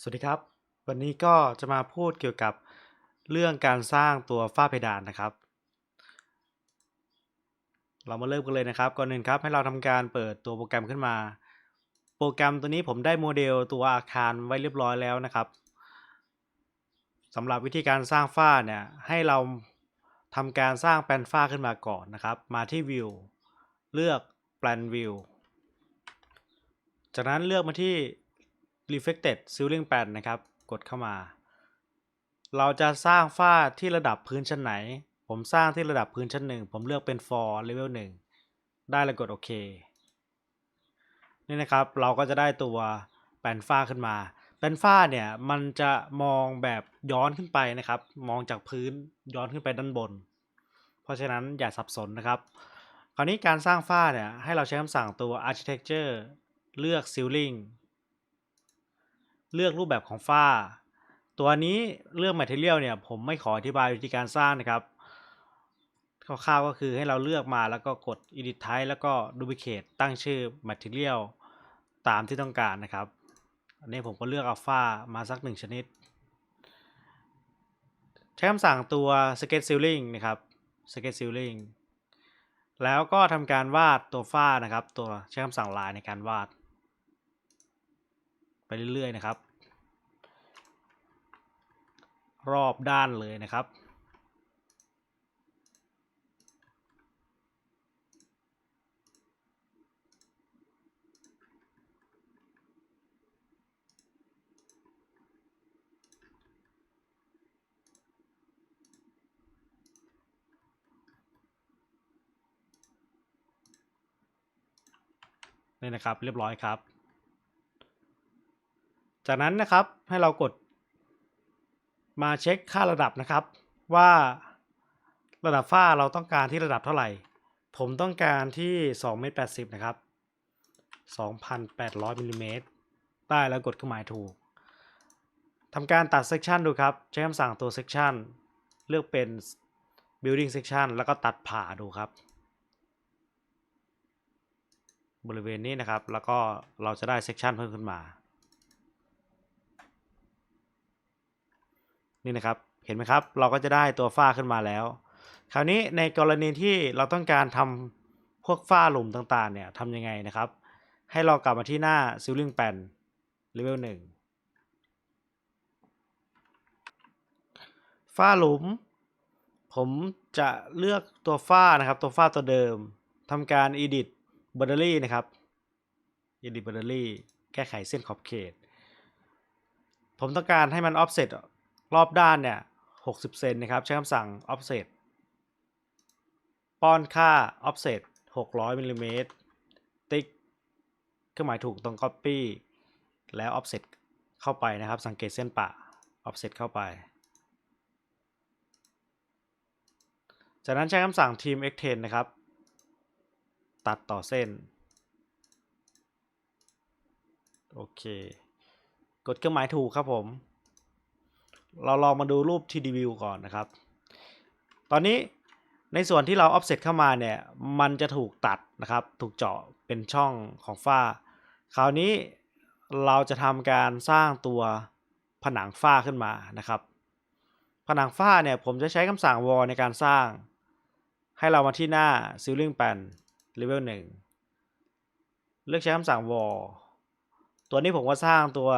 สวัสดีครับ วันนี้ก็จะมาพูดเกี่ยวกับเรื่องการสร้างตัวฝ้าเพดานนะครับ เรามาเริ่มกันเลยนะครับก่อนหนึ่งครับให้เราทำการเปิดตัวโปรแกรมขึ้นมา โปรแกรมตัวนี้ผมได้โมเดลตัวอาคารไว้เรียบร้อยแล้วนะครับสำหรับวิธีการสร้างฝ้าเนี่ยให้เราทำการสร้างแปลนฝ้าขึ้นมาก่อนนะครับ มาที่ View เลือก Plan View จากนั้นเลือกมาที่ reflected ceiling pan นะครับ กดเข้ามา เราจะสร้างฝ้าที่ระดับพื้นชั้นไหน ผมสร้างที่ระดับพื้นชั้นหนึ่งผมเลือกเป็น for level 1 ได้แล้วกดโอเค นี่นะครับเราก็จะได้ตัวแปลนฝ้าขึ้นมาแปลนฝ้าเนี่ยมันจะมองแบบย้อนขึ้นไปนะครับ มองจากพื้นย้อนขึ้นไปด้านบน เพราะฉะนั้นอย่าสับสนนะครับ คราวนี้การสร้างฝ้าเนี่ยให้เราใช้คำสั่งตัว architecture เลือก ceiling เลือกรูปแบบของฝ้า ตัวนี้เลือก material เนี่ยผมไม่ขออธิบายวิธีการสร้างนะครับคร่าวๆก็คือให้เราเลือกมาแล้วก็กด edit type แล้วก็ duplicate ตั้งชื่อ material ตามที่ต้องการนะครับ อันนี้ผมก็เลือกอัลฟามาสักหนึ่งชนิด ใช้คำสั่งตัว sketch ceiling นะครับ sketch ceiling แล้วก็ทำการวาดตัวฝ้านะครับ ตัวใช้คำสั่งลายในการวาด เรื่อยๆนะครับ รอบด้านเลยนะครับนี่นะครับเรียบร้อยครับ จากนั้นนะครับให้เรากดมาเช็คค่าระดับนะครับ ว่าระดับฝ้าเราต้องการที่ระดับเท่าไหร่ ผมต้องการที่2เมตร80 นะครับ 2,800มิลลิเมตรได้แล้วกดเครื่องหมายถูกทำการตัดเซ c ชันดูครับ ใช้คำสั่งตัวเซ c ชันเลือกเป็น building section แล้วก็ตัดผ่าดูครับ บริเวณนี้นะครับแล้วก็เราจะได้เซ c ชันเพิ่มขึ้นมา นี่นะครับ เห็นไหมครับ เราก็จะได้ตัวฝ้าขึ้นมาแล้ว คราวนี้ในกรณีที่เราต้องการทำพวกฝ้าหลุมต่างๆ เนี่ยทำยังไงนะครับ ให้เรากลับมาที่หน้า ceiling pan level 1ฝ้าหลุม ผมจะเลือกตัวฝ้านะครับ ตัวฝ้าตัวเดิมทำการ edit boundary นะครับ edit boundary แก้ไขเส้นขอบเขต ผมต้องการให้มัน offset รอบด้านเนี่ย 60 เซนนะครับ ใช้คำสั่ง offset ป้อนค่า offset 600มิลลิเมตรติ๊กเครื่องหมายถูกตรง copy แล้ว offset เข้าไปนะครับ สังเกตเส้นปะ offset เข้าไป จากนั้นใช้คำสั่ง team extend นะครับ ตัดต่อเส้น โอเค กดเครื่องหมายถูกครับผม เราลองมาดูรูป 3D view ก่อนนะครับ ตอนนี้ในส่วนที่เรา offset เข้ามาเนี่ย มันจะถูกตัดนะครับ ถูกเจาะเป็นช่องของฝ้า คราวนี้เราจะทำการสร้างตัวผนังฝ้าขึ้นมานะครับ ผนังฝ้าเนี่ยผมจะใช้คำสั่ง wall ในการสร้าง ให้เรามาที่หน้า ceiling pan level 1 เลือกใช้คำสั่ง wall ตัวนี้ผมก็สร้างตัว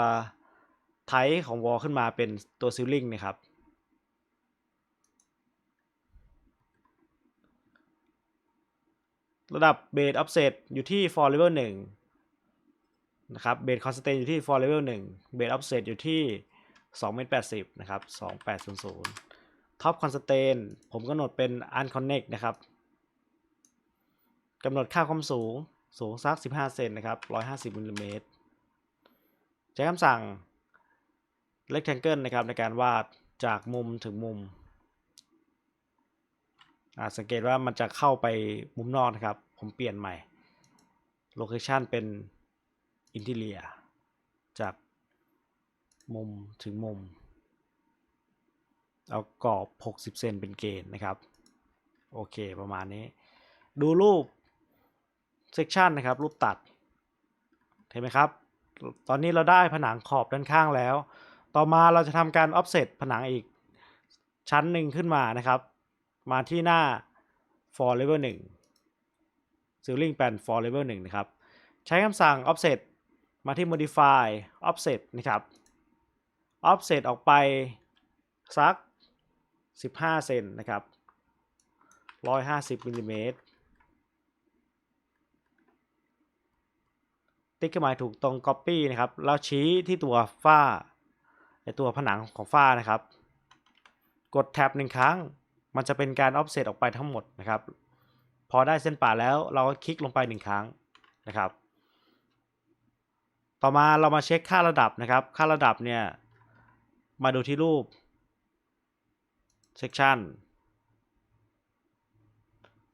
ไทป์ของ wall ขึ้นมาเป็นตัว ceiling นะครับ ระดับ base offset อยู่ที่ for level 1นะครับ base constant อยู่ที่ for level 1 base offset อยู่ที่2เมตร80นะครับ2800 top constant ผมกำหนดเป็น unconnect นะครับกำหนดค่าความสูงสูงสัก 15 เซนนะครับ 150มิลลิเมตรใช้คำสั่ง rectangle นะครับในการวาดจากมุมถึงมุมสังเกตว่ามันจะเข้าไปมุมนอกนะครับ ผมเปลี่ยนใหม่ location เป็น interior จากมุมถึงมุม เอากรอบ 60 เซนเป็นเกณฑ์นะครับ โอเคประมาณนี้ ดูรูป section นะครับ รูปตัด เห็นไหมครับ ตอนนี้เราได้ผนังขอบด้านข้างแล้ว ต่อมาเราจะทำการ offset ผนังอีกชั้นหนึ่งขึ้นมานะครับ มาที่หน้า for level 1 ceiling pan for level 1 นะครับ ใช้คำสั่ง offset มาที่ modify offset นะครับ offset ออกไปสัก 15 เซนนะครับ 150มิลลิเมตรติ๊กเครื่องหมายถูกตรง Copy นะครับ แล้วชี้ที่ตัวฝ้า ในตัวผนังของฝ้านะครับ กดแท็บหนึ่งครั้ง มันจะเป็นการ offset ออกไปทั้งหมดนะครับ พอได้เส้นป่าแล้วเราก็คลิกลงไปหนึ่งครั้งนะครับ ต่อมาเรามาเช็คค่าระดับนะครับ ค่าระดับเนี่ย มาดูที่รูป section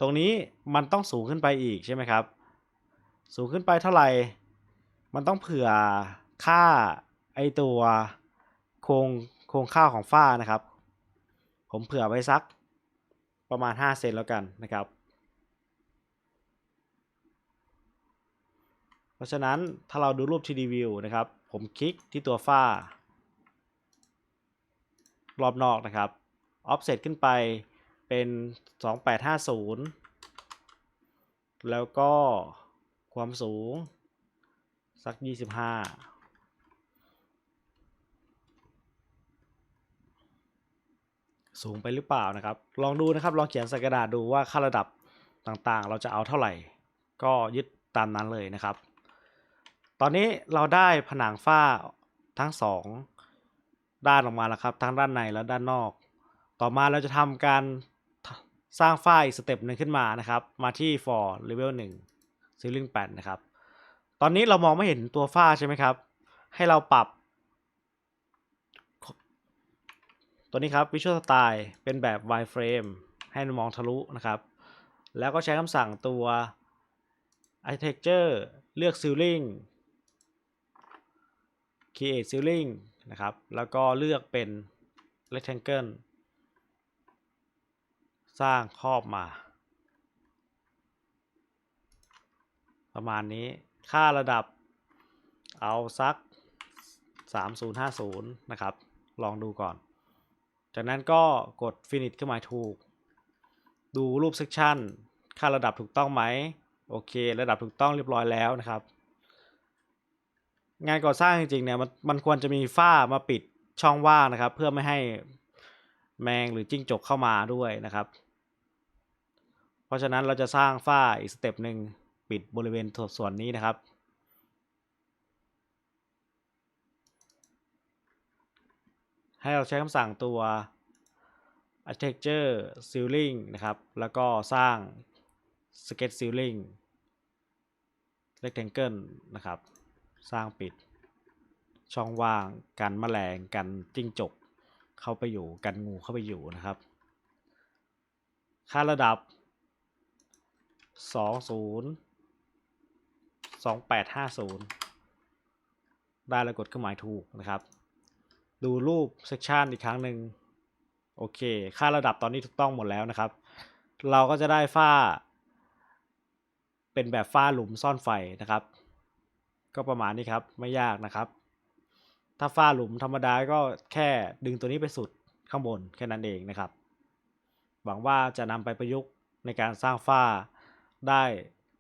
ตรงนี้มันต้องสูงขึ้นไปอีกใช่ไหมครับ สูงขึ้นไปเท่าไหร่ มันต้องเผื่อค่าไอตัว โครงโครงข้าวของฝ้านะครับ ผมเผื่อไว้สักประมาณ 5 เซนแล้วกันนะครับ เพราะฉะนั้นถ้าเราดูรูป 3D view นะครับ ผมคลิกที่ตัวฝ้ารอบนอกนะครับ offset ขึ้นไปเป็น 2850 แล้วก็ความสูงสัก 25 สูงไปหรือเปล่านะครับ ลองดูนะครับลองเขียนใส่กระดาษดูว่าค่าระดับต่างๆ เราจะเอาเท่าไหร่ ก็ยึดตามนั้นเลยนะครับ ตอนนี้เราได้ผนังฝ้าทั้งสองด้านออกมาแล้วครับทั้งด้านในและด้านนอก ต่อมาเราจะทำการสร้างฝ้าอีกสเต็ปหนึ่งขึ้นมานะครับ มาที่ for level 1 ceiling 8นะครับ ตอนนี้เรามองไม่เห็นตัวฝ้าใช่ไหมครับ ให้เราปรับ ตัวนี้ครับ Visual Style เป็นแบบ wireframe ให้มองทะลุนะครับ แล้วก็ใช้คำสั่งตัว Architecture เลือก Ceiling Create Ceiling นะครับ แล้วก็เลือกเป็น Rectangle สร้างครอบมา ประมาณนี้ค่าระดับเอาสัก 3050 นะครับ ลองดูก่อน จากนั้นก็กด finish เครื่องหมายถูก ดูรูป section ค่าระดับถูกต้องไหม โอเค ระดับถูกต้องเรียบร้อยแล้วนะครับ งานก่อสร้างจริงๆเนี่ยมันมันควรจะมีฝ้ามาปิดช่องว่างนะครับ เพื่อไม่ให้แมงหรือจิ้งจกเข้ามาด้วยนะครับ เพราะฉะนั้นเราจะสร้างฝ้าอีกสเต็ปหนึ่งปิดบริเวณส่วนนี้นะครับ ให้เราใช้คำสั่งตัว architecture ceiling นะครับ แล้วก็สร้าง sketch ceiling rectangle นะครับ สร้างปิดช่องว่างกันแมลงกันจิ้งจกเข้าไปอยู่กันงูเข้าไปอยู่นะครับ ค่าระดับ 20 2850 ได้แล้วกดเครื่องหมายถูกนะครับ ดูรูป section อีกครั้งหนึ่งโอเค ค่าระดับตอนนี้ถูกต้องหมดแล้วนะครับ เราก็จะได้ฝ้า เป็นแบบฝ้าหลุมซ่อนไฟนะครับ ก็ประมาณนี้ครับไม่ยากนะครับ ถ้าฝ้าหลุมธรรมดาก็แค่ดึงตัวนี้ไปสุดข้างบนแค่นั้นเองนะครับ หวังว่าจะนำไปประยุกต์ในการสร้างฝ้าได้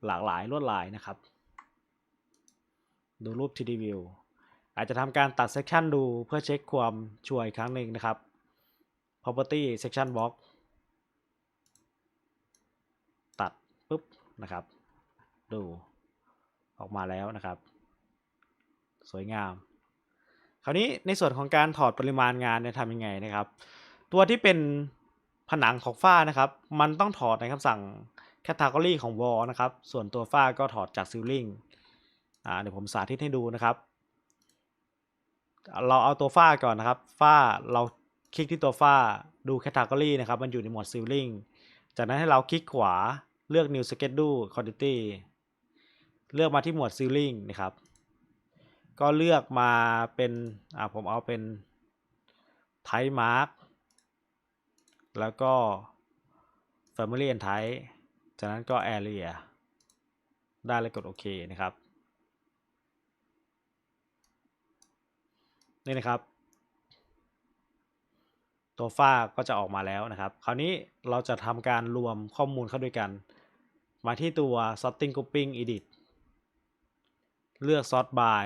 หลากหลายลวดลายนะครับ ดูรูป 3D view อาจจะทำการตัด section ดูเพื่อเช็คความชัวร์อีกครั้งหนึ่งนะครับ property section box ตัดปุ๊บนะครับ ดูออกมาแล้วนะครับ สวยงาม คราวนี้ในส่วนของการถอดปริมาณงานเนี่ยทำยังไงนะครับ ตัวที่เป็นผนังของฝ้านะครับ มันต้องถอดในคำสั่ง category ของ wall นะครับ ส่วนตัวฝ้าก็ถอดจาก ceiling อ่าเดี๋ยวผมสาธิตให้ดูนะครับ เราเอาตัวฝ้าก่อนนะครับ ฝ้าเราคลิกที่ตัวฝ้าดู category นะครับ มันอยู่ในหมวด ceiling จากนั้นให้เราคลิกขวาเลือก new schedule quantity เลือกมาที่หมวด ceiling นะครับ ก็เลือกมาเป็นอ่าผมเอาเป็น type mark แล้วก็ family and type จากนั้นก็ area ได้เลยกดโอเคนะครับ นี่นะครับ ตัวฝ้าก็จะออกมาแล้วนะครับ คราวนี้เราจะทำการรวมข้อมูลเข้าด้วยกัน มาที่ตัว sorting grouping edit เลือก sort by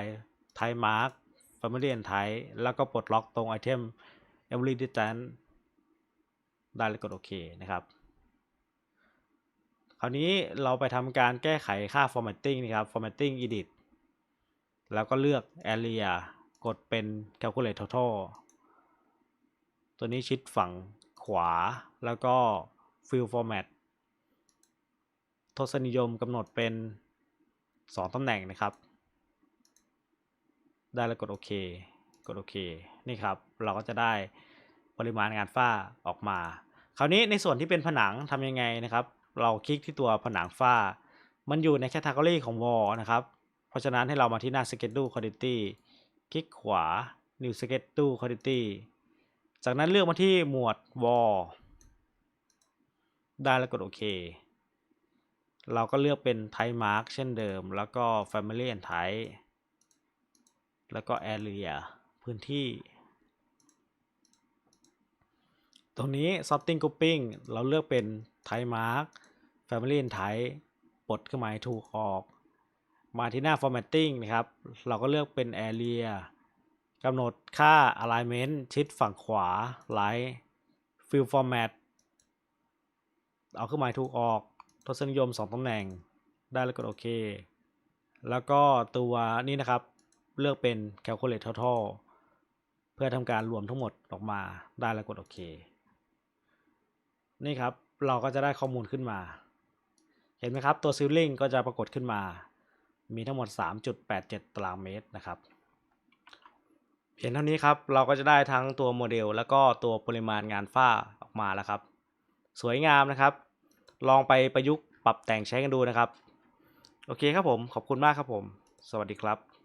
type mark family and type แล้วก็ปลดล็อกตรง item every distance ได้แล้วกดโอเคนะครับ คราวนี้เราไปทำการแก้ไขค่า formatting นะครับ formatting edit แล้วก็เลือก area กดเป็น calculate total ตัวนี้ชิดฝั่งขวาแล้วก็ fill format ทศนิยมกำหนดเป็น 2 ตำแหน่งนะครับ ได้แล้วกดโอเค กดโอเค นี่ครับ เราก็จะได้ปริมาณงานฝ้าออกมา คราวนี้ในส่วนที่เป็นผนังทำยังไงนะครับ เราคลิกที่ตัวผนังฝ้า มันอยู่ในแคตตากรีของ wall นะครับ เพราะฉะนั้นให้เรามาที่หน้า schedule quantity คลิกขวา new schedule quantity จากนั้นเลือกมาที่หมวด wall ได้แล้วกดโอเค เราก็เลือกเป็น type mark เช่นเดิม แล้วก็ family and type แล้วก็ area พื้นที่ ตรงนี้ sorting grouping เราเลือกเป็น type mark family and type ปลดเครื่องหมายถูกออก มาที่หน้า formatting นะครับ เราก็เลือกเป็น area กำหนดค่า alignment ชิดฝั่งขวา right fill format เอาเครื่องหมายถูกออก ทศนิยม 2ตำแหน่ง ได้แล้วกดโอเค แล้วก็ตัวนี้นะครับ เลือกเป็น calculate total เพื่อทำการรวมทั้งหมดออกมา ได้แล้วกดโอเค นี่ครับ เราก็จะได้ข้อมูลขึ้นมา เห็นไหมครับ ตัว ceiling ก็จะปรากฏขึ้นมา มีทั้งหมด 3.87 ตารางเมตรนะครับเพียงเท่านี้ครับเราก็จะได้ทั้งตัวโมเดล แล้วก็ตัวปริมาณงานฝ้าออกมาแล้วครับ สวยงามนะครับ ลองไปประยุกต์ปรับแต่งใช้กันดูนะครับ โอเคครับผม ขอบคุณมากครับผม สวัสดีครับ